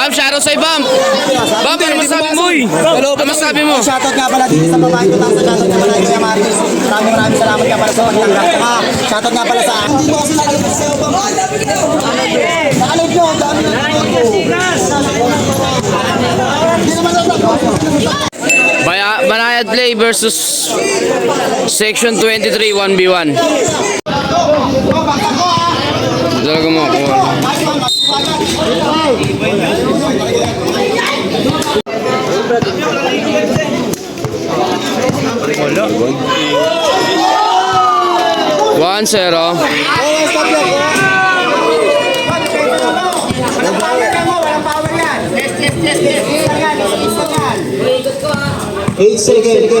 Bam, shoutout sa'yo, Bam. Bam, ano masabi mo? Ano masabi mo? Shoutout nga pala dito sa babae ko lang sa shoutout nga pala kay Kuya Marcos. Maraming maraming salamat nga pala sa pagtanggap. Saka shoutout nga pala sa Hindi ko kasi nalagay sa iyo ba? Naalog nyo, dami na Hindi naman. Baya, Banayad Play versus Section 23 1v1. Talaga mo ako. One zero. Eight seconds.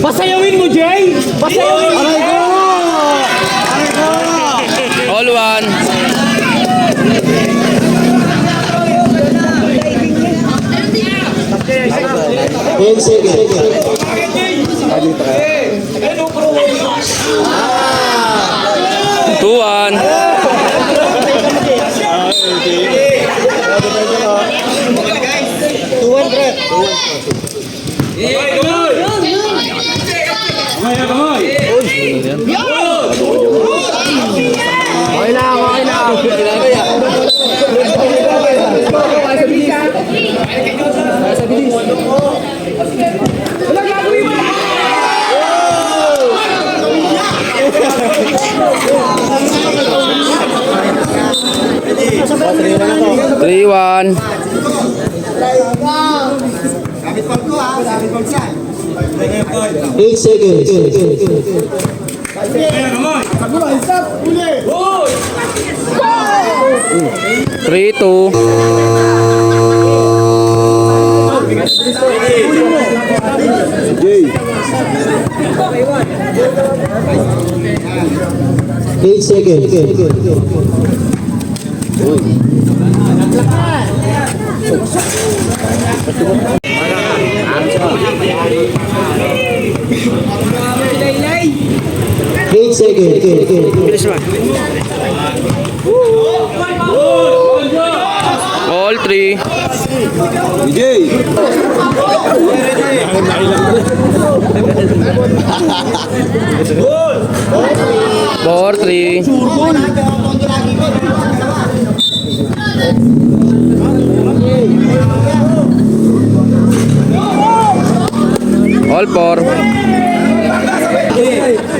Pasayawin mo, Jay! Pasayawin mo! All one. Eight seconds. Two one. Three one. Eight seconds. Three two. Eight seconds. Eight seconds. All three. Four three. All four.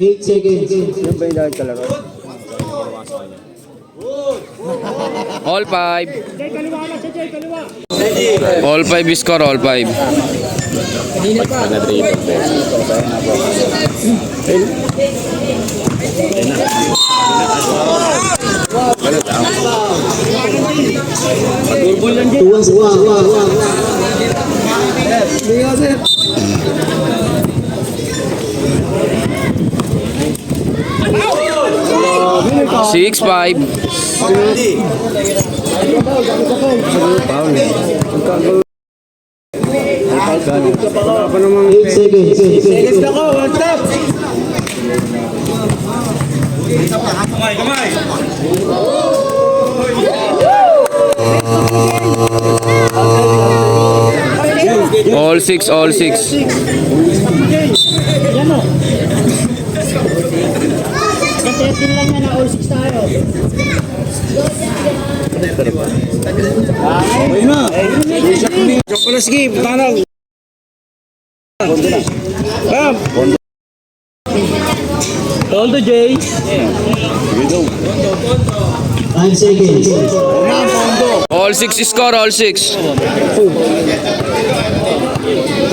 Eight seconds. All five. All five is score. All five. Tuwang, tuwang, tuwang, tuwang. 6-5. Seconds na ko, one stop. All 6, all 6. Chocolate skip, tanong. Bam. Hold the J. Five seconds. All 6 score, all 6.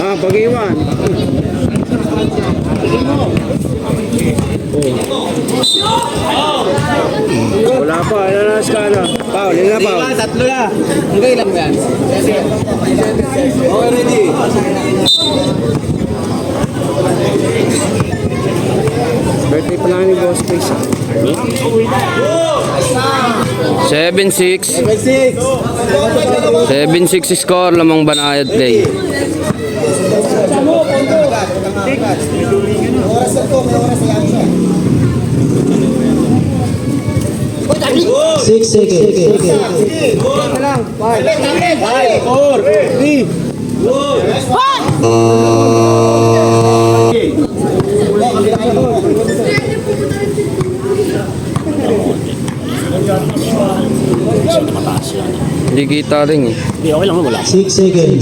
Ah, pag-iwan. Wala pa, ano na skala? Paul, yun na Paul. Tatlo na. Okay lang yan. Okay, ready. Birthday pa lang ni Boss Chris. 7-6. 7-6 score, lamang banayad play. Six seconds. Five, four, three. Hindi kita rin eh. Six seconds.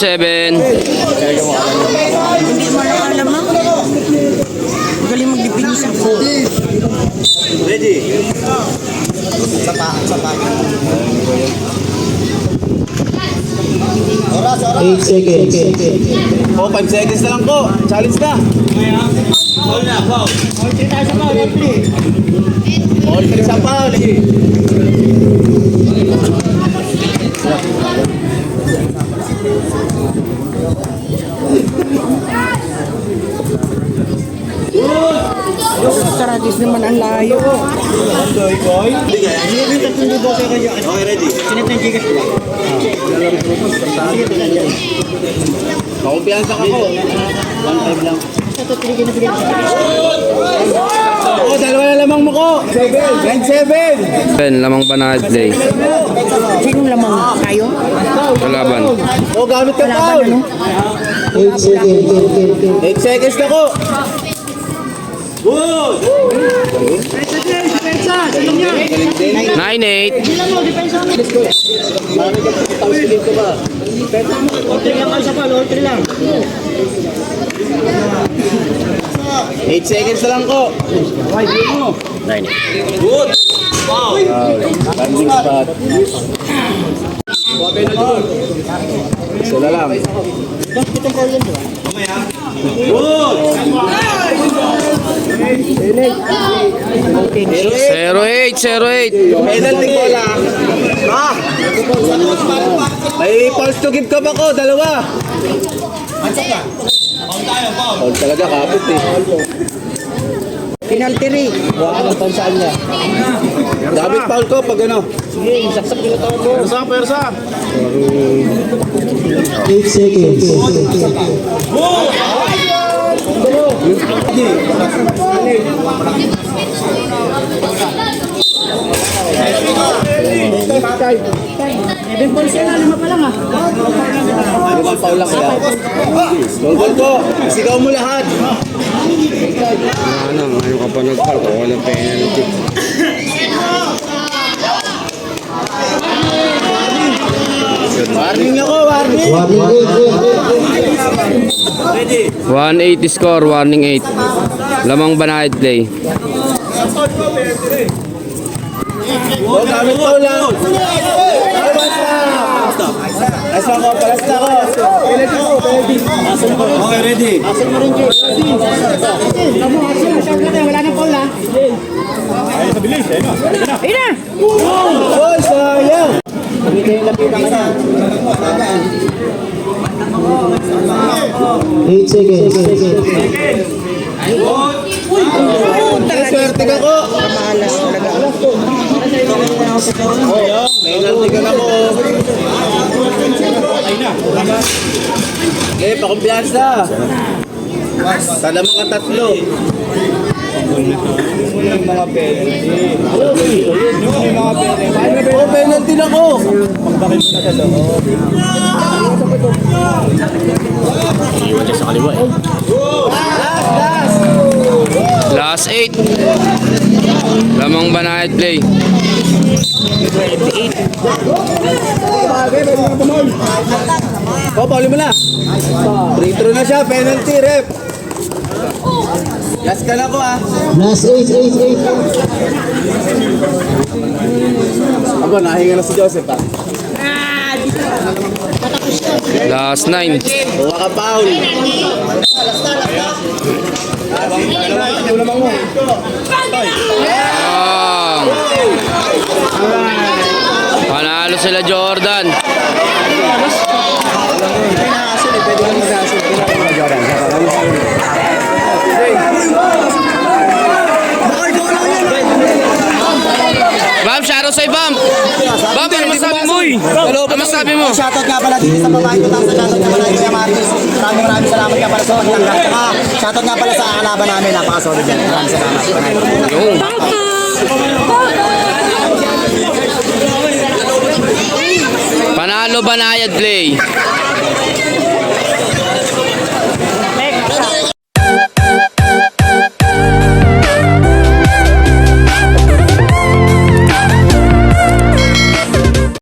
7. Ready? Sapa, sapa. Oras, seconds. Oh, 5 seconds na lang po. Challenge na. All na, Pao. All three sa Pao. All three. All three. All three. Karadis naman ang layo. Okay, ready. Makumpiyansa ka ko. One time lang. Oo, dalawa na lamang mo ko. Seven. Nine, seven. 7, lamang banayad play. Sinong lamang tayo? Kalaban. O, gamit ka foul. Eight seconds. 8 seconds na ko. Good. 9, 8. Eight seconds na lang ko. Nine. Good. Wow. Landing spot. Okay na doon. Sila lang. Good. 0-8, 0-8. Penalty ko lang. Ah! May pulse to give ka ba ko? Dalawa. Foul talaga, kapit eh. Penalty rin. Dapat foul ko pag ano. Sige, saksak yung tao mo. Persa, persa. Eight seconds. Seven balls yan, lima pa lang ah. Bang foul lang kaya? Goal ko. Sigaw mo lahat. Ano, ngayon ka pa. Kuha ng penalty. Warning ako, warning. 180 score, warning 8. Lamang banayad play. Gamit ko lang. Ayos lang ko, palas na ako. Penalty ko, penalty. Okay, ready. Wala nang call ah. Ayun na! Oh, sayang. Eight seconds. Ay, swerte ka ko. Oh, penalty ka na ko. Eh, pakumpiyansa. Salamang ka tatlo. mga penalty. mga penalty. Oh, penalty na ko. Pagdakil mo na sa loob. Iwan siya sa kaliwa eh. Last 8. Lamang banayad play. Oh, pauli mo na. Free throw na siya, penalty, rep. Last ka na ko ah. Last eight, eight, eight. Aba, nahinga na si Joseph ah. Last 9. Buka ka, Paul. Ah. Panalo sila Jordan. Bam, shoutout sa'yo, Bam! Bam, ano masabi mo? Ano masabi mo? Shoutout nga pala dito sa babae ko sa shoutout nga pala kay Kuya Marcos. Maraming maraming salamat nga pala sa pagtanggap. Saka shoutout nga pala sa kalaban namin. Napaka-solid yan. Maraming salamat. Yung. Panalo banayad play.